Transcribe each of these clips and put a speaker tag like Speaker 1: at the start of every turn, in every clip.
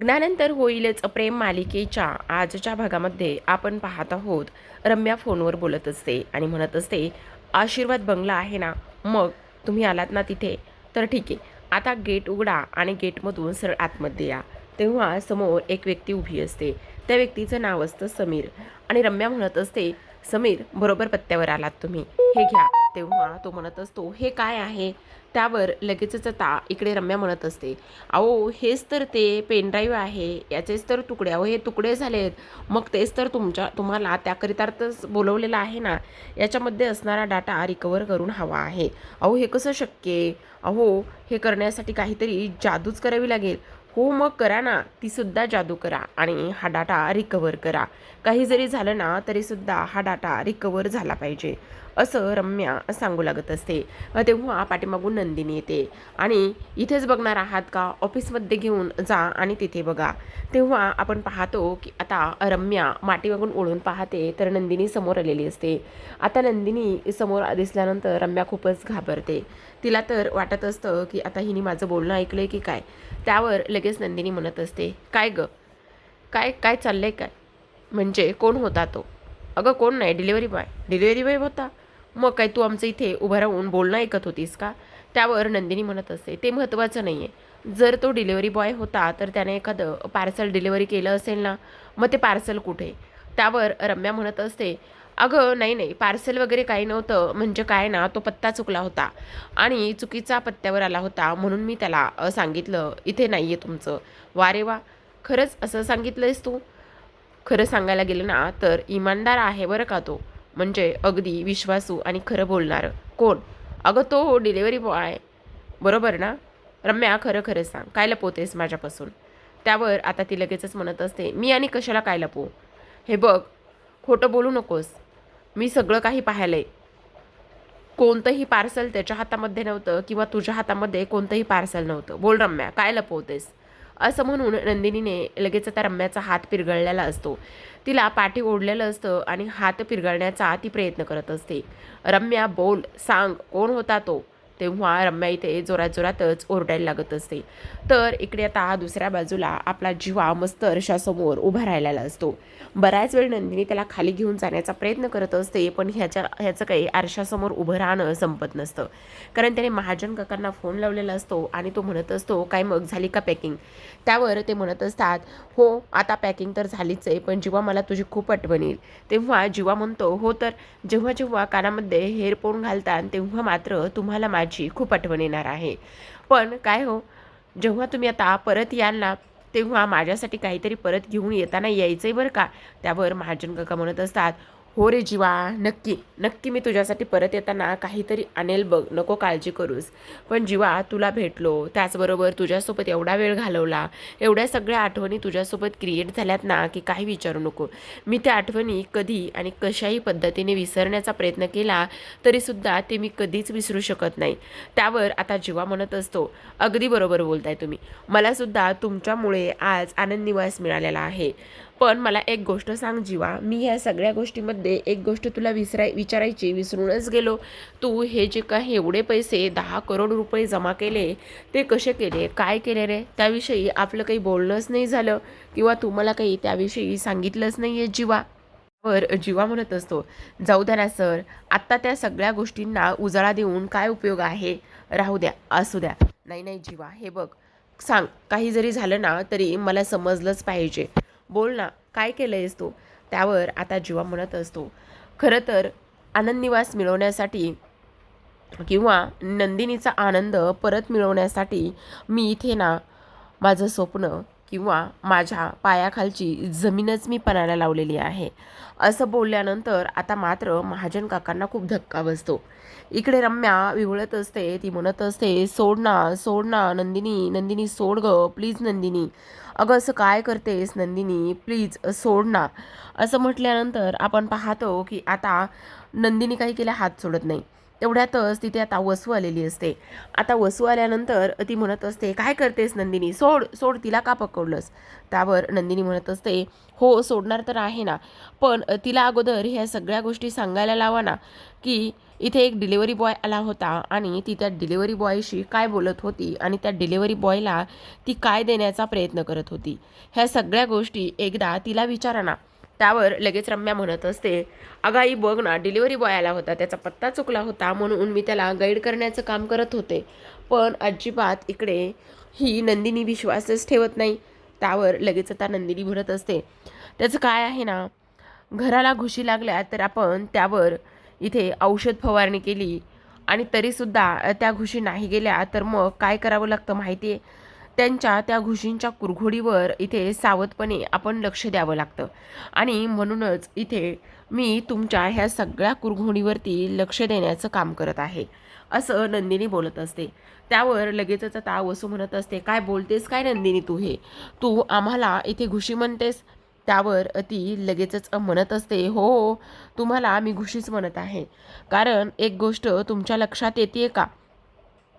Speaker 1: लग्नानंतर होईलच प्रेम मालिकेच्या. आजच्या भागामध्ये आपण पाहत आहोत रम्या फोनवर बोलत असते आणि म्हणत असते आशीर्वाद बंगला आहे ना? मग तुम्ही आलात ना तिथे? तर ठीक आहे आता गेट उघडा आणि गेटमधून सरळ आतमध्ये या. तेव्हा समोर एक व्यक्ती उभी असते. त्या व्यक्तीचं नाव असतं समीर आणि रम्या म्हणत असते समीर बरोबर पत्त्यावर आलात तुम्ही. हे घ्या. तेव्हा तो म्हणत असतो हे काय आहे? त्यावर लगेचच आता इकडे रम्या म्हणत असते अहो हेच तर ते पेनड्राईव्ह आहे. याचेच तर तुकडे. अहो हे तुकडे झालेत. मग तेच तर तुमच्या तुम्हाला त्याकरिताच बोलवलेलं आहे ना. याच्यामध्ये असणारा डाटा रिकवर करून हवा आहे. अहो हे कसं शक्य आहे? अहो हे करण्यासाठी काहीतरी जादूच करावी लागेल. हो मग करा ना. ती सुद्धा जादू करा आणि हा डाटा रिकवर करा. काही जरी झालं ना तरीसुद्धा हा डाटा रिकवर झाला पाहिजे. असं रम्या सांगू लागत असते. तेव्हा पाठीमागून नंदिनी येते. आणि इथेच बघणार आहात का? ऑफिसमध्ये घेऊन जा आणि तिथे बघा. तेव्हा आपण पाहतो की आता रम्या माटीमागून ओढून पाहते तर नंदिनी समोर आलेली असते. आता नंदिनी समोर दिसल्यानंतर रम्या खूपच घाबरते. तिला तर वाटत असतं की आता हिने माझं बोलणं ऐकलंय की काय? त्यावर लगेच नंदिनी म्हणत असते काय ग? काय काय चाललंय काय? म्हणजे कोण होता तो? अगं कोण नाही डिलिव्हरी बॉय डिलिव्हरी बॉय होता. मग काय तू आमचं इथे उभं राहून बोलणं ऐकत होतीस का? त्यावर नंदिनी म्हणत असते ते महत्त्वाचं नाही आहे जर तो डिलिव्हरी बॉय होता तर त्याने एखादं पार्सल डिलिव्हरी केलं असेल ना मग ते पार्सल कुठे? त्यावर रम्या म्हणत असते अगं नाही नाही. पार्सल वगैरे काही नव्हतं. म्हणजे काय ना तो पत्ता चुकला होता. आणि चुकीचा पत्त्यावर आला होता. म्हणून मी त्याला सांगितलं इथे नाही आहे तुमचं. वा रे वा खरंच असं सांगितलंयस तू? खरं सांगायला गेलं ना तर इमानदार आहे बरं का तो. म्हणजे अगदी विश्वासू आणि खरं बोलणारं. कोण? अगं तो डिलेवरी बॉय बरोबर ना? रम्या खरं खरं सांग. काय लपवतेस माझ्यापासून? त्यावर आता ती लगेचच म्हणत असते मी आणि कशाला काय लपवू? हे बघ खोटं बोलू नकोस. मी सगळं काही पाहिलं आहे कोणतंही पार्सल त्याच्या हातामध्ये नव्हतं किंवा तुझ्या हातामध्ये कोणतंही पार्सल नव्हतं. बोल रम्या काय लपवतेस? असं म्हणून नंदिनीने लगेच आता रम्याचा हात पिरगळलेला असतो. तिला पाठी ओढलेलं असतं आणि हात पिरगळण्याचा ती प्रयत्न करत असते. रम्या बोल सांग कोण होता तो? तेव्हा रम्या इथे जोरात जोरातच ओरडायला लागत असते. तर इकडे आता दुसऱ्या बाजूला आपला जीवा मस्त अर्शासमोर उभा राहिलेला असतो. बऱ्याच वेळ नंदिनी त्याला खाली घेऊन जाण्याचा प्रयत्न करत असते पण ह्याच्या ह्याचं काही आरशासमोर उभं राहणं संपत नसतं. कारण त्याने महाजन काकांना फोन लावलेला असतो आणि तो म्हणत असतो काय मग झाली का पॅकिंग त्यावर ते म्हणत असतात हो आता पॅकिंग तर झालीच आहे पण जेव्हा मला तुझी खूप आठवण येईल. तेव्हा जीवा म्हणतो हो तर जेव्हा जेव्हा कानामध्ये हेअरफोन घालतात तेव्हा मात्र तुम्हाला माझी खूप आठवण येणार आहे. पण काय हो जेव्हा तुम्ही आता परत याल ना तेव्हा माझ्यासाठी काहीतरी परत घेऊन येताना यायचं आहे बरं का? त्यावर महाजन काका म्हणत असतात हो रे जीवा नक्की नक्की मी तुझ्यासाठी परत येताना काहीतरी आणेल बघ नको काळजी करूस. पण जीवा तुला भेटलो त्याचबरोबर तुझ्यासोबत एवढा वेळ घालवला एवढ्या सगळ्या आठवणी तुझ्यासोबत क्रिएट झाल्यात ना की काही विचारू नको. मी त्या आठवणी कधी आणि कशाही पद्धतीने विसरण्याचा प्रयत्न केला तरीसुद्धा ते मी कधीच विसरू शकत नाही. त्यावर आता जीवा म्हणत असतो अगदी बरोबर बोलताय तुम्ही. मलासुद्धा तुमच्यामुळे आज आनंद निवास मिळालेला आहे. पण मला एक गोष्ट सांग जीवा. मी ह्या सगळ्या गोष्टीमध्ये एक गोष्ट तुला विसराय विचारायची विसरूनच गेलो. तू हे जे काही एवढे पैसे दहा करोड रुपये जमा केले ते कसे केले? काय केले रे? त्याविषयी आपलं काही बोलणंच नाही झालं किंवा तू मला काही त्याविषयी सांगितलंच नाही आहे जीवा. वर जीवा म्हणत असतो जाऊ द्या ना सर आत्ता त्या सगळ्या गोष्टींना उजाळा देऊन काय उपयोग आहे? राहू द्या असू द्या. नाही नाही जीवा हे बघ सांग काही जरी झालं ना तरी मला समजलंच पाहिजे. बोल ना काय केलं आहेस तू? त्यावर आता जीवा म्हणत असतो. खरं तर आनंदनिवास मिळवण्यासाठी किंवा नंदिनीचा आनंद परत मिळवण्यासाठी मी इथे ना माझं स्वप्न किंवा माझ्या पायाखालची जमीनच मी पणाला लावलेली आहे. असं बोलल्यानंतर आता मात्र महाजन काकांना खूप धक्का बसतो. इकडे रम्या विवळत असते ती म्हणत असते सोड ना सोड ना नंदिनी नंदिनी सोड ग प्लीज नंदिनी. अगं असं काय करतेस नंदिनी? प्लीज सोड ना. असं म्हटल्यानंतर आपण पाहतो की आता नंदिनी काही केल्या हात सोडत नाही. तेवढ्यातच तिथे आता वसू आलेली असते. आता वसू आल्यानंतर ती म्हणत असते काय करतेस नंदिनी? सोड सोड तिला का पकडलंस? त्यावर नंदिनी म्हणत असते हो सोडणार तर आहे ना पण तिला अगोदर ह्या सगळ्या गोष्टी सांगायला लावा ना की इथे एक डिलिव्हरी बॉय आला होता आणि ती त्या डिलिव्हरी बॉयशी काय बोलत होती आणि त्या डिलिव्हरी बॉयला ती काय देण्याचा प्रयत्न करत होती. ह्या सगळ्या गोष्टी एकदा तिला विचारा ना. त्यावर लगेच रम्या म्हणत असते अगाई बघ ना डिलिव्हरी बॉय आला होता त्याचा पत्ता चुकला होता म्हणून मी त्याला गाईड करण्याचं काम करत होते. पण अजिबात इकडे ही नंदिनी विश्वासच ठेवत नाही. त्यावर लगेच आता नंदिनी म्हणत असते त्याचं काय आहे ना? घराला घुशी लागल्या तर आपण त्यावर इथे औषध फवारणी केली आणि तरीसुद्धा त्या घुशी नाही गेल्या तर मग काय करावं लागतं माहिती आहे त्यांच्या त्या घुशींच्या कुरघोडीवर इथे सावधपणे आपण लक्ष द्यावं लागतं. आणि म्हणूनच इथे मी तुमच्या ह्या सगळ्या कुरघोडीवरती लक्ष देण्याचं काम करत आहे असं नंदिनी बोलत असते. त्यावर लगेचच आता वसू म्हणत असते काय बोलतेस? काय नंदिनी तू हे? तू आम्हाला इथे घुशी म्हणतेस? त्यावर ती लगेचच म्हणत असते हो हो तुम्हाला मी घुशीच म्हणत आहे. कारण एक गोष्ट तुमच्या लक्षात येते का?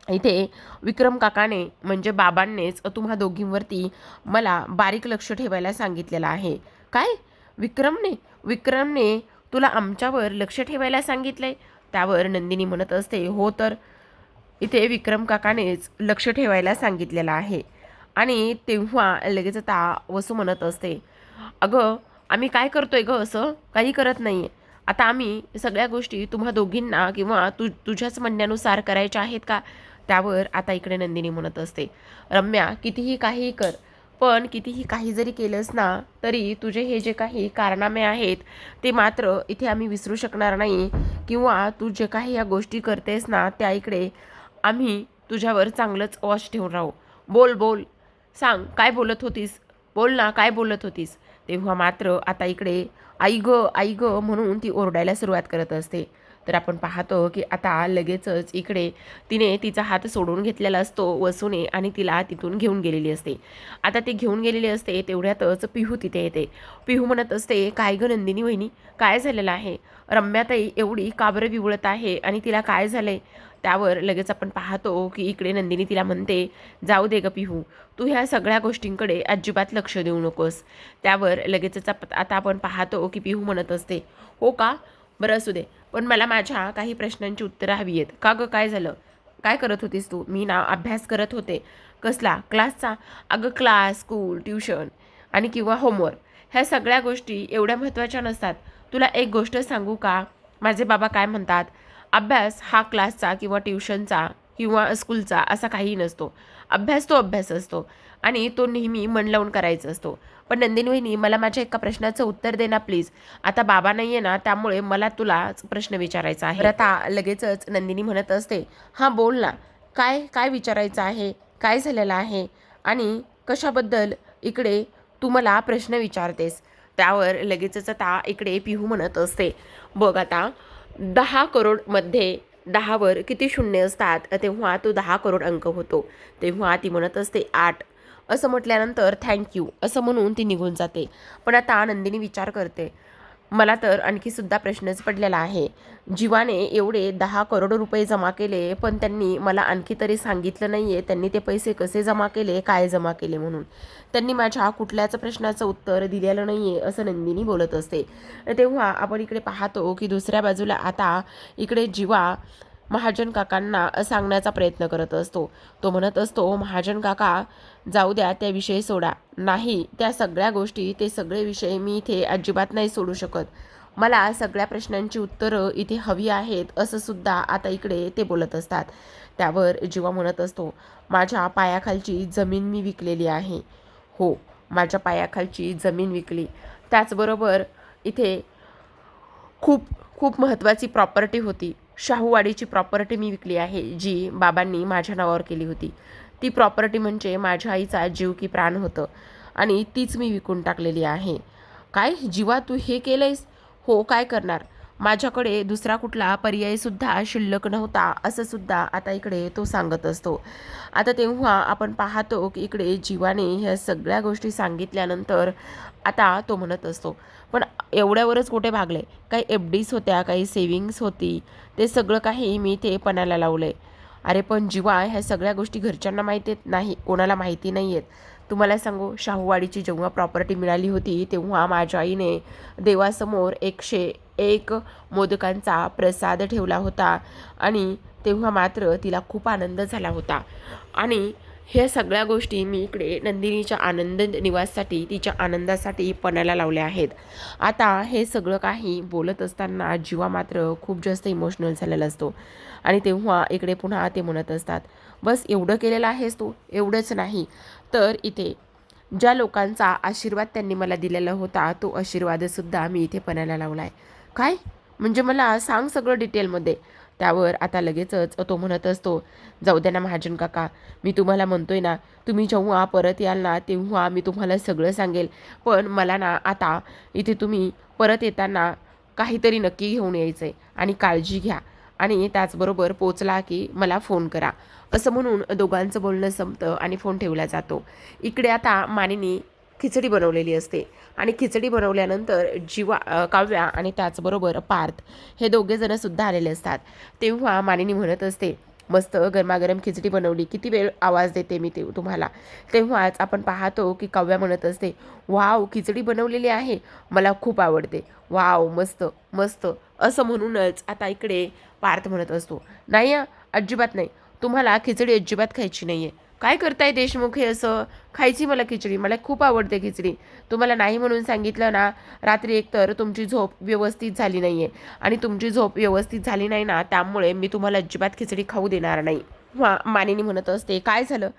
Speaker 1: इथे विक्रम काकाने म्हणजे बाबांनीच तुम्हा दोघींवरती मला बारीक लक्ष ठेवायला सांगितलेलं आहे. काय? विक्रमने? विक्रमने तुला आमच्यावर लक्ष ठेवायला सांगितलंय? त्यावर नंदिनी म्हणत असते हो तर इथे विक्रम काकानेच लक्ष ठेवायला सांगितलेलं आहे. आणि तेव्हा लगेच आता वसू म्हणत असते अगं आम्ही काय करतोय गं असं? काही करत नाही आहे आता आम्ही सगळ्या गोष्टी तुम्हा दोघींना किंवा तु तुझ्याच म्हणण्यानुसार करायच्या आहेत का? त्यावर आता इकडे नंदिनी म्हणत असते. रम्या कितीही काहीही कर पण कितीही काही जरी केलंस ना तरी तुझे हे जे काही कारनामे आहेत ते मात्र इथे आम्ही विसरू शकणार नाही. किंवा तू जे काही या गोष्टी करतेस ना त्या इकडे आम्ही तुझ्यावर चांगलंच वॉच ठेवून राहू. बोल बोल. सांग काय बोलत होतीस? बोल ना काय बोलत होतीस? तेव्हा मात्र आता इकडे आई ग आई ग म्हणून ती ओरडायला सुरुवात करत असते. तर आपण पाहतो की आता लगेचच इकडे तिने तिचा हात सोडून घेतलेला असतो वसूने आणि तिला तिथून घेऊन गेलेली असते. आता ती घेऊन गेलेली असते तेवढ्यातच पिहू तिथे येते. पिहू म्हणत असते काय ग नंदिनी वहिनी? काय झालेलं आहे? रम्याताई एवढी काबरं विवळत आहे आणि तिला काय झालं आहे त्यावर लगेच आपण पाहतो की इकडे नंदिनी तिला म्हणते जाऊ दे ग पिहू तू ह्या सगळ्या गोष्टींकडे अजिबात लक्ष देऊ नकोस. त्यावर लगेचच आता आपण पाहतो की पिहू म्हणत असते हो का? बरं असू दे पण मला माझ्या काही प्रश्नांची उत्तरं हवी आहेत. का गं? काय झालं? काय करत होतीस तू? मी ना अभ्यास करत होते. कसला? क्लासचा? अगं क्लास स्कूल ट्युशन आणि किंवा होमवर्क. ह्या सगळ्या गोष्टी एवढ्या महत्त्वाच्या नसतात. तुला एक गोष्ट सांगू का? माझे बाबा काय म्हणतात? अभ्यास हा क्लासचा किंवा ट्युशनचा किंवा स्कूलचा असा काही नसतो. अभ्यास तो अभ्यास असतो आणि तो नेहमी मन लावून करायचा असतो. पण नंदिनी वहिनी मला माझ्या एका प्रश्नाचं उत्तर दे ना प्लीज. आता बाबा नाही आहे ना त्यामुळे मला तुलाच प्रश्न विचारायचा आहे. आता लगेचच नंदिनी म्हणत असते हां बोल ना. काय काय विचारायचं आहे? काय झालेलं आहे? आणि कशाबद्दल इकडे तू मला प्रश्न विचारतेस? त्यावर लगेचच आता इकडे पिहू म्हणत असते. बघ आता दहा करोडमध्ये दहावर किती शून्य असतात? तेव्हा तो दहा करोड अंक होतो. तेव्हा ती म्हणत असते आठ. असं म्हटल्यानंतर थँक्यू असं म्हणून ती निघून जाते. पण आता नंदिनी विचार करते. मला तर आणखी सुद्धा प्रश्नच पडलेला आहे. जीवाने एवढे दहा करोड रुपये जमा केले पण त्यांनी मला आणखी तरी सांगितलं नाही आहे त्यांनी ते पैसे कसे जमा केले काय जमा केले म्हणून. त्यांनी माझ्या कुठल्याच प्रश्नाचं उत्तर दिलेलं नाही आहे असं नंदिनी बोलत असते. तेव्हा आपण इकडे पाहतो की दुसऱ्या बाजूला आता इकडे जीवा महाजन काकांना सांगण्याचा प्रयत्न करत असतो. तो म्हणत असतो महाजन काका जाऊ द्या त्या विषय सोडा. नाही त्या सगळ्या गोष्टी ते सगळे विषय मी इथे अजिबात नाही सोडू शकत. मला सगळ्या प्रश्नांची उत्तरं इथे हवी आहेत असं सुद्धा आता इकडे ते बोलत असतात. त्यावर जीवा म्हणत असतो माझ्या पायाखालची जमीन मी विकलेली आहे. हो माझ्या पायाखालची जमीन विकली. त्याचबरोबर इथे खूप खूप महत्त्वाची प्रॉपर्टी होती. शाहूवाडीची प्रॉपर्टी मी विकली आहे जी बाबांनी माझ्या नावावर केली होती. ती प्रॉपर्टी म्हणजे माझ्या आईचा जीव की प्राण होतं आणि तीच मी विकून टाकलेली आहे. काय? जीवा तू हे केलंयस? हो काय करणार? माझ्याकडे दुसरा कुठला पर्यायसुद्धा शिल्लक नव्हता असंसुद्धा आता इकडे तो सांगत असतो. आता तेव्हा आपण पाहतो की इकडे जीवाने ह्या सगळ्या गोष्टी सांगितल्यानंतर आता तो म्हणत असतो. पण एवढ्यावरच कुठे भागले. काही एफ डीज होत्या काही सेविंग्स होती. ते सगळं काही मी ते पणाला लावलं. आहे अरे पण जीवा ह्या सगळ्या गोष्टी घरच्यांना माहिती आहेत? नाही कोणाला माहिती नाही आहेत. तुम्हाला सांगू शाहूवाडीची जेव्हा प्रॉपर्टी मिळाली होती तेव्हा माझ्या आईने देवासमोर एकशे एक मोदकांचा प्रसाद ठेवला होता. आणि तेव्हा मात्र तिला खूप आनंद झाला होता. आणि ह्या सगळ्या गोष्टी मी इकडे नंदिनीच्या आनंद निवाससाठी तिच्या आनंदासाठी पणाला लावल्या आहेत. आता हे सगळं काही बोलत असताना जीवा मात्र खूप जास्त इमोशनल झालेला असतो. आणि तेव्हा इकडे पुन्हा ते म्हणत असतात बस एवढं केलेलं आहेस तू? एवढंच नाही. तर इथे ज्या लोकांचा आशीर्वाद त्यांनी मला दिलेला होता तो आशीर्वादसुद्धा मी इथे पणाला लावला आहे काय? म्हणजे मला सांग सगळं डिटेलमध्ये त्यावर आता लगेचच तो म्हणत असतो जाऊ द्या ना महाजन काका मी तुम्हाला म्हणतोय ना तुम्ही जेव्हा परत याल ना तेव्हा मी तुम्हाला सगळं सांगेल. पण मला ना आता इथे तुम्ही परत येताना काहीतरी नक्की घेऊन यायचं आहे आणि काळजी घ्या आणि त्याचबरोबर पोचला की मला फोन करा. असं म्हणून दोघांचं बोलणं संपतं आणि फोन ठेवला जातो. इकडे आता मानिनी खिचडी बनवलेली असते. आणि खिचडी बनवल्यानंतर जीवा काव्या आणि त्याचबरोबर पार्थ हे दोघेजणंसुद्धा सुद्धा आलेले असतात. तेव्हा मानिनी म्हणत असते मस्त गरमागरम खिचडी बनवली. किती वेळ आवाज देते मी ते तुम्हाला. तेव्हाच आपण पाहतो की काव्या म्हणत असते वाव खिचडी बनवलेली आहे. मला खूप आवडते. वाव मस्त मस्त. असं म्हणूनच आता इकडे पार्थ म्हणत असतो नाही अजिबात नाही. तुम्हाला खिचडी अजिबात खायची नाही आहे काय करताय देशमुख हे असं? खायची मला खिचडी मला खूप आवडते खिचडी. तुम्हाला नाही म्हणून सांगितलं ना रात्री एकतर तुमची झोप व्यवस्थित झाली नाही आहे आणि तुमची झोप व्यवस्थित झाली नाही ना त्यामुळे मी तुम्हाला अजिबात खिचडी खाऊ देणार नाही. वा मानिनी म्हणत असते काय झालं?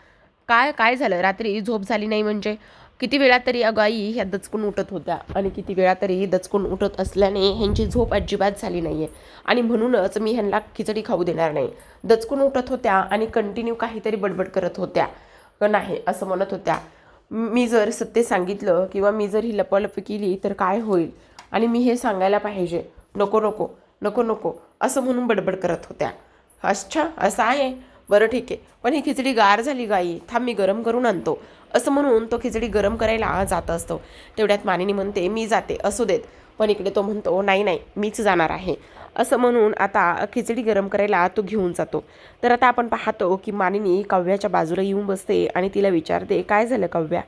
Speaker 1: काय काय झालं? रात्री झोप झाली नाही म्हणजे? किती वेळा तरी अगं आई ह्या दचकून उठत होत्या आणि किती वेळा तरी दचकून उठत असल्याने ह्यांची झोप अजिबात झाली नाही आहे आणि म्हणूनच मी ह्यांना खिचडी खाऊ देणार नाही. दचकून उठत होत्या आणि कंटिन्यू काहीतरी बडबड करत होत्या. नाही असं म्हणत होत्या. मी जर सत्य सांगितलं किंवा मी जर ही लपालपी केली तर काय होईल? आणि मी हे सांगायला पाहिजे. नको नको नको नको असं म्हणून बडबड करत होत्या. अच्छा असं आहे? बरं ठीक आहे. पण ही खिचडी गार झाली गाई थांब मी गरम करून आणतो. असं म्हणून तो खिचडी गरम करायला जात असतो. तेवढ्यात मानिनी म्हणते मी जाते असू देत. पण इकडे तो म्हणतो नाही नाही मीच जाणार आहे. असं म्हणून आता खिचडी गरम करायला तो घेऊन जातो. तर आता आपण पाहतो की मानिनी काव्याच्या बाजूला येऊन बसते आणि तिला विचारते काय झालं काव्या?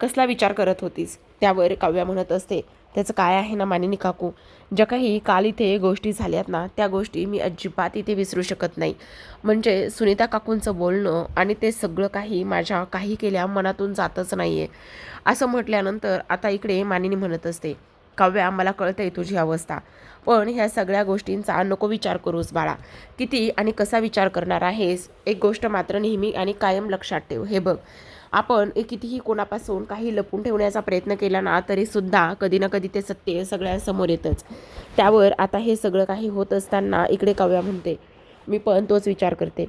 Speaker 1: कसला विचार करत होतीस? त्यावर काव्या म्हणत असते त्याचं काय आहे ना मानिनी काकू? ज्या काही काल इथे गोष्टी झाल्यात ना त्या गोष्टी मी अजिबात इथे विसरू शकत नाही. म्हणजे सुनीता काकूंचं बोलणं आणि ते सगळं काही माझ्या काही केल्या मनातून जातच नाही आहे असं म्हटल्यानंतर आता इकडे मानिनी म्हणत असते काव्या मला कळतंय तुझी अवस्था. पण ह्या सगळ्या गोष्टींचा नको विचार करूस बाळा. किती आणि कसा विचार करणार आहेस? एक गोष्ट मात्र नेहमी आणि कायम लक्षात ठेव. हे बघ आपण कितीही कोणापासून काही लपून ठेवण्याचा प्रयत्न केला ना तरीसुद्धा कधी ना कधी ते सत्य सगळ्यांसमोर येतंच. त्यावर आता हे सगळं काही होत असताना इकडे काव्या म्हणते मी पण तोच विचार करते.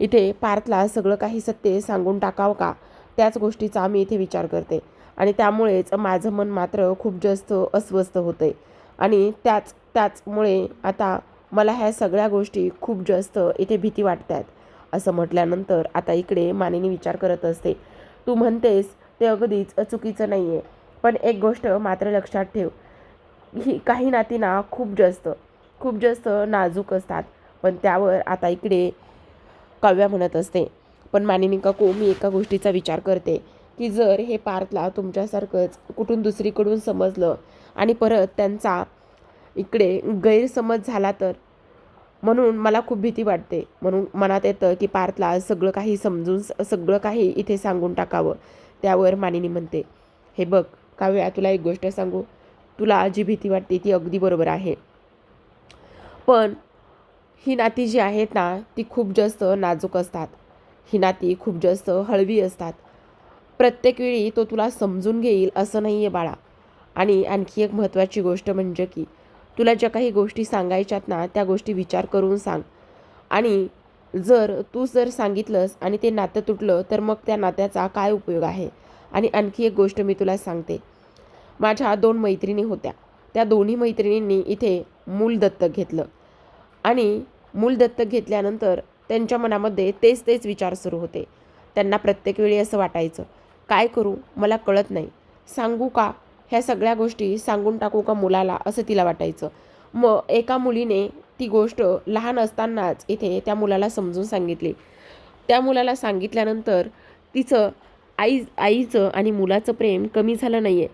Speaker 1: इथे पार्थला सगळं काही सत्य सांगून टाकावं का? त्याच गोष्टीचा मी इथे विचार करते. आणि त्यामुळेच माझं मन मात्र खूप जास्त अस्वस्थ होतं आहे आणि त्याच त्याचमुळे आता मला ह्या सगळ्या गोष्टी खूप जास्त इथे भीती वाटत आहेत असं म्हटल्यानंतर आता इकडे मानिनी विचार करत असते. तू म्हणतेस ते अगदीच चुकीचं नाही आहे पण एक गोष्ट मात्र लक्षात ठेव. ही काही नातीना खूप जास्त खूप जास्त नाजूक असतात. पण त्यावर आता इकडे काव्या म्हणत असते. पण मानिनी काकू मी एका गोष्टीचा विचार करते की जर हे पार्थला तुमच्यासारखंच कुठून दुसरीकडून समजलं आणि परत त्यांचा इकडे गैरसमज झाला तर म्हणून मला खूप भीती वाटते. म्हणून मनात येतं की पार्थला सगळं काही समजून सगळं काही इथे सांगून टाकावं त्यावर मानिनी म्हणते. हे बघ काव्या तुला एक गोष्ट सांगू? तुला जी भीती वाटते ती अगदी बरोबर आहे. पण ही नाती जी आहेत ना ती खूप जास्त नाजूक असतात. ही नाती खूप जास्त हळवी असतात. प्रत्येक वेळी तो तुला समजून घेईल असं नाही आहे बाळा. आणि आणखी एक महत्त्वाची गोष्ट म्हणजे की तुला ज्या काही गोष्टी सांगायच्यात ना त्या गोष्टी विचार करून सांग. आणि जर तू जर सांगितलंस आणि ते नातं तुटलं तर मग त्या नात्याचा काय उपयोग आहे? आणि आणखी एक गोष्ट मी तुला सांगते. माझ्या दोन मैत्रिणी होत्या. त्या दोन्ही मैत्रिणींनी इथे मूल दत्तक घेतलं. आणि मूल दत्तक घेतल्यानंतर त्यांच्या मनामध्ये तेच तेच विचार सुरू होते. त्यांना प्रत्येक वेळी असं वाटायचं काय करू? मला कळत नाही. सांगू का? ह्या सगळ्या गोष्टी सांगून टाकू का मुलाला? असं तिला वाटायचं. मग एका मुलीने ती गोष्ट लहान असतानाच इथे त्या मुलाला समजून सांगितली. त्या मुलाला सांगितल्यानंतर तिचं आई आईचं आणि मुलाचं प्रेम कमी झालं नाही आहे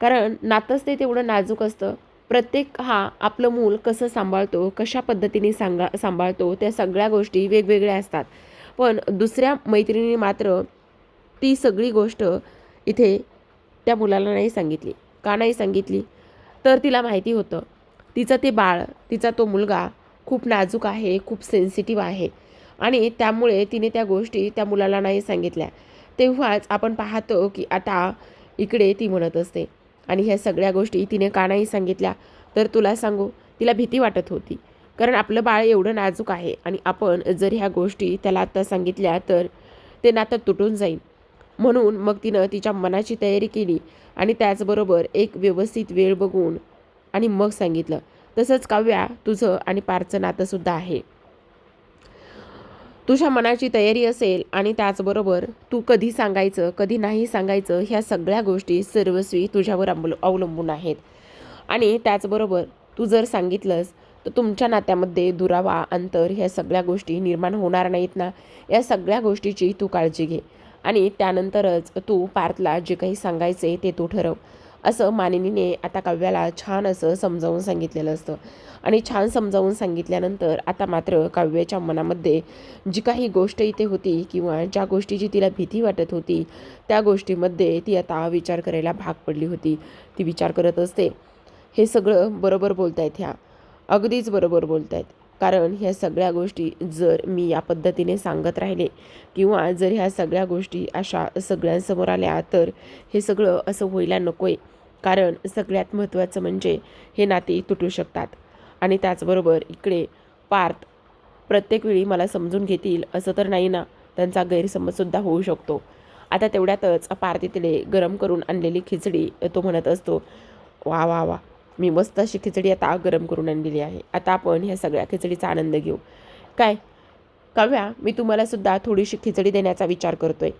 Speaker 1: कारण नातंच ते तेवढं नाजूक असतं. प्रत्येक हा आपलं मूल कसं सांभाळतो कशा पद्धतीने सांगा सांभाळतो त्या सगळ्या गोष्टी वेगवेगळ्या असतात. पण दुसऱ्या मैत्रिणी मात्र ती सगळी गोष्ट इथे त्या मुलाला नाही सांगितली. का नाही सांगितली? तर तिला माहिती होतं. तिचं ते बाळ तिचा तो मुलगा खूप नाजूक आहे खूप सेन्सिटिव्ह आहे. आणि त्यामुळे तिने त्या गोष्टी त्या मुलाला नाही सांगितल्या. तेव्हाच आपण पाहतो की आता इकडे ती म्हणत असते. आणि ह्या सगळ्या गोष्टी तिने का नाही सांगितल्या? तर तुला सांगू तिला भीती वाटत होती. कारण आपलं बाळ एवढं नाजूक आहे आणि आपण जर ह्या गोष्टी त्याला आता सांगितल्या तर ते नातं तुटून जाईल. म्हणून मग तिनं तिच्या मनाची तयारी केली आणि त्याचबरोबर एक व्यवस्थित वेळ बघून आणि मग सांगितलं तसंच काव्या तुझं आणि पारचं नातंसुद्धा आहे. तुझ्या मनाची तयारी असेल आणि त्याचबरोबर तू कधी सांगायचं कधी नाही सांगायचं ह्या सगळ्या गोष्टी सर्वस्वी तुझ्यावर अवल अवलंबून आहेत. आणि त्याचबरोबर तू जर सांगितलंस तर तुमच्या नात्यामध्ये दुरावा अंतर ह्या सगळ्या गोष्टी निर्माण होणार नाहीत ना? या सगळ्या गोष्टीची तू काळजी घे. आणि त्यानंतरच तू पार्थला जे काही सांगायचे ते तू ठरव. असं मानिनीने आता काव्याला छान असं समजावून सांगितलेलं असतं. आणि छान समजावून सांगितल्यानंतर आता मात्र काव्याच्या मनामध्ये जी काही गोष्ट इथे होती किंवा ज्या गोष्टीची तिला भीती वाटत होती त्या गोष्टीमध्ये ती आता विचार करायला भाग पडली होती. ती विचार करत असते. हे सगळं बरोबर बोलतायत ह्या. अगदीच बरोबर बोलतायत. कारण ह्या सगळ्या गोष्टी जर मी या पद्धतीने सांगत राहिले किंवा जर ह्या सगळ्या गोष्टी अशा सगळ्यांसमोर आल्या तर हे सगळं असं व्हायला नको आहे कारण सगळ्यात महत्त्वाचं म्हणजे हे नाते तुटू शकतात. आणि त्याचबरोबर इकडे पार्थ प्रत्येक वेळी मला समजून घेतील असं तर नाही ना? त्यांचा गैरसमजसुद्धा होऊ शकतो. आता तेवढ्यातच पार्थ तिथे गरम करून आणलेली खिचडी तो म्हणत असतो वा वा वा. मी मस्त अशी खिचडी आता गरम करून आणलेली आहे. आता आपण ह्या सगळ्या खिचडीचा आनंद घेऊ. काय? काव्या मी तुम्हाला सुद्धा थोडीशी खिचडी देण्याचा विचार करतोय.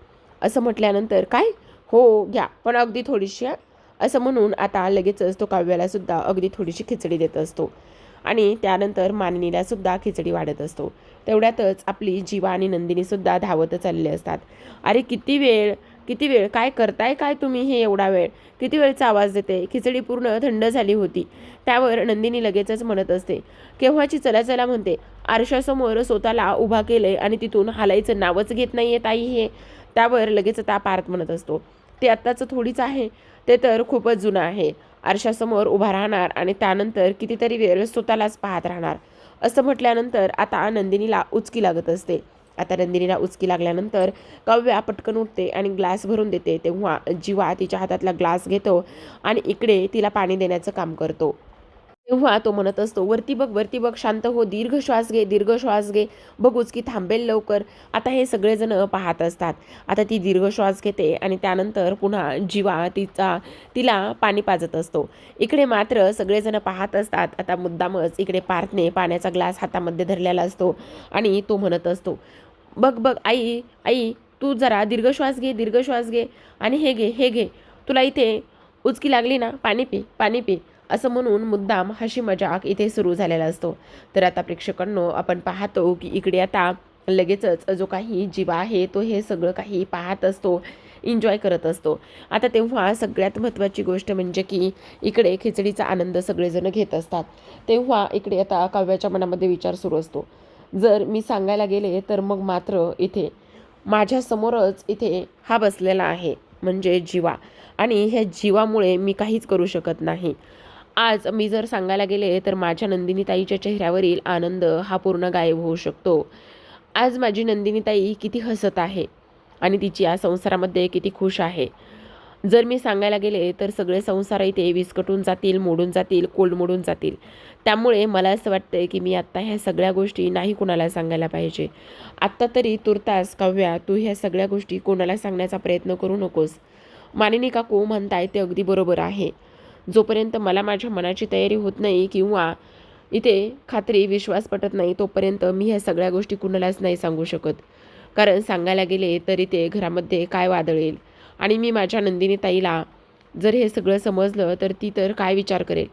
Speaker 1: असं म्हटल्यानंतर काय? हो घ्या पण अगदी थोडीशी असं म्हणून आता लगेचच तो काव्याला सुद्धा अगदी थोडीशी खिचडी देत असतो. आणि त्यानंतर मानिनीला सुद्धा खिचडी वाढत असतो. तेवढ्यातच आपली जीवा आणि नंदिनीसुद्धा धावत चालले असतात. अरे किती वेळ किती वेळ काय करताय काय तुम्ही हे एवढा वेळ? किती वेळचा आवाज देते? खिचडी पूर्ण थंड झाली होती. त्यावर नंदिनी लगेचच म्हणत असते. केव्हाची चला चला म्हणते. आरशासमोर स्वतःला उभा केलंय आणि तिथून हालायचं नावच घेत नाहीये ताई हे. त्यावर लगेच ताप पार्थ म्हणत असतो. ते आत्ताचं थोडीच आहे. ते तर खूपच जुनं आहे. आरशासमोर उभा राहणार आणि त्यानंतर कितीतरी वेळ स्वतःलाच पाहत राहणार. असं म्हटल्यानंतर आता नंदिनीला उचकी लागत असते. आता नंदिनीला उचकी लागल्यानंतर काव्या पटकन उठते आणि ग्लास भरून देते. तेव्हा जीवा तिच्या हातातला ग्लास घेतो आणि इकडे तिला पाणी देण्याचं काम करतो. तेव्हा तो म्हणत असतो वरती बघ वरती बघ शांत हो दीर्घ श्वास घे दीर्घ श्वास घे. बघूच की थांबेल लवकर. आता हे सगळेजण पाहत असतात. आता ती दीर्घ श्वास घेते आणि त्यानंतर पुन्हा जीवा तिचा तिला पाणी पाजत असतो. इकडे मात्र सगळेजण पाहत असतात. आता मुद्दामच इकडे पार्थने पाण्याचा ग्लास हातामध्ये धरलेला असतो आणि तो म्हणत असतो बघ बघ आई आई तू जरा दीर्घ श्वास घे दीर्घ श्वास घे आणि हे घे हे घे. तुला इथे उचकी लागली ना पाणी पी पाणी पी. असं म्हणून मुद्दाम हशी मजाक इथे सुरू झालेला असतो. तर आता प्रेक्षकांनो आपण पाहतो की इकडे आता लगेचच जो काही जीवा आहे तो हे सगळं काही पाहत असतो एन्जॉय करत असतो. आता तेव्हा सगळ्यात महत्त्वाची गोष्ट म्हणजे की इकडे खिचडीचा आनंद सगळेजण घेत असतात. तेव्हा इकडे आता काव्याच्या मनामध्ये विचार सुरू असतो. जर मी सांगायला गेले तर मग मात्र इथे माझ्यासमोरच इथे हा बसलेला आहे म्हणजे जीवा. आणि ह्या जीवामुळे मी काहीच करू शकत नाही. आज मी जर सांगायला गेले तर माझ्या नंदिनीताईच्या चेहऱ्यावरील आनंद हा पूर्ण गायब होऊ शकतो. आज माझी नंदिनीताई किती हसत आहे आणि तिची या संसारामध्ये किती खुश आहे. जर मी सांगायला गेले तर सगळे संसार इथे विस्कटून जातील मोडून जातील कोल्ड मोडून जातील. त्यामुळे मला असं वाटतं की मी आत्ता ह्या सगळ्या गोष्टी नाही कुणाला सांगायला पाहिजे. आत्ता तरी तुर्तास काव्या तू ह्या सगळ्या गोष्टी कोणाला सांगण्याचा प्रयत्न करू नकोस. मानिनी काकू म्हणताय ते अगदी बरोबर आहे. जोपर्यंत मला माझ्या मनाची तयारी होत नाही किंवा इथे खात्री विश्वास पटत नाही तोपर्यंत मी ह्या सगळ्या गोष्टी कुणालाच नाही सांगू शकत. कारण सांगायला गेले तरी ते घरामध्ये काय वादळेल? आणि मी माझ्या नंदिनी ताईला जर हे सगळं समजलं तर ती तर काय विचार करेल?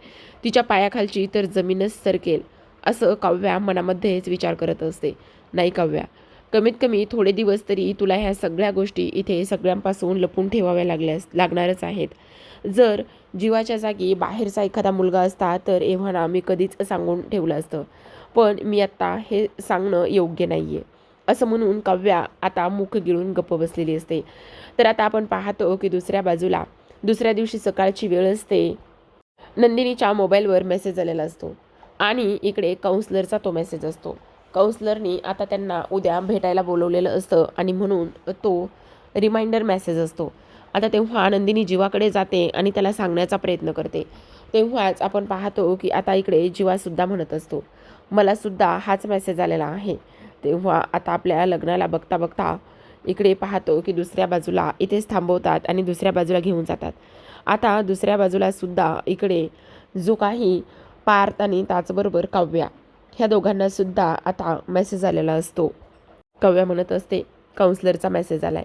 Speaker 1: तिच्या पायाखालची तर जमीनच सरकेल असं काव्या मनामध्येच विचार करत असते. नाही काव्या कमीत कमी थोडे दिवस तरी तुला ह्या सगळ्या गोष्टी इथे सगळ्यांपासून लपून ठेवाव्या लागल्यास लागणारच आहेत. जर जीवाच्या जागी बाहेरचा एखादा मुलगा असता तर एव्हाना मी कधीच सांगून ठेवलं असतं. पण मी आत्ता हे सांगणं योग्य नाही आहे असं म्हणून काव्या आता मुख गिळून गप्प बसलेली असते. तर आता आपण पाहतो की दुसऱ्या बाजूला दुसऱ्या दिवशी सकाळची वेळ असते. नंदिनीच्या मोबाईलवर मेसेज आलेला असतो आणि इकडे काउन्सलरचा तो मेसेज असतो. काउन्सलरनी आता त्यांना उद्या भेटायला बोलवलेलं असतं आणि म्हणून तो रिमाइंडर मेसेज असतो. आता तेव्हा नंदिनी जीवाकडे जाते आणि त्याला सांगण्याचा प्रयत्न करते. तेव्हाच आपण पाहतो की आता इकडे जीवासुद्धा म्हणत असतो मलासुद्धा हाच मेसेज आलेला आहे. तेव्हा आता आपल्या लग्नाला बघता बघता इकडे पाहतो की दुसऱ्या बाजूला इथेच थांबवतात आणि दुसऱ्या बाजूला घेऊन जातात. आता दुसऱ्या बाजूला सुद्धा इकडे जो काही पार्थ आणि त्याचबरोबर काव्या ह्या दोघांना सुद्धा आता मेसेज आलेला असतो. काव्या म्हणत असते काउन्सलरचा मेसेज आलाय.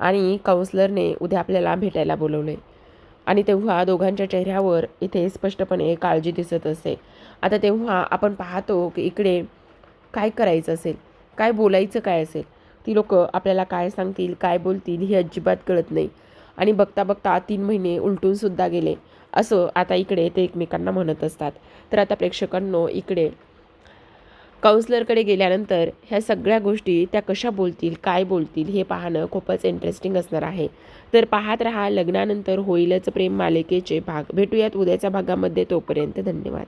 Speaker 1: आणि काउन्सलरने उद्या आपल्याला भेटायला बोलवले आणि तेव्हा दोघांच्या चेहऱ्यावर इथे स्पष्टपणे काळजी दिसत असते. आता तेव्हा आपण पाहतो की इकडे काय करायचं असेल? काय बोलायचं काय असेल? ती लोक आपल्याला काय सांगतील काय बोलतील हे अजिबात कळत नाही. आणि बघता बघता तीन महिने उलटूनसुद्धा गेले. असं आता इकडे ते एकमेकांना म्हणत असतात. तर आता प्रेक्षकांनो इकडे काउन्सलरकडे गेल्यानंतर ह्या सगळ्या गोष्टी त्या कशा बोलतील काय बोलतील हे पाहणं खूपच इंटरेस्टिंग असणार आहे. तर पाहत रहा लग्नानंतर होईलच प्रेम मालिकेचे भाग. भेटूयात उद्याच्या भागामध्ये तोपर्यंत धन्यवाद.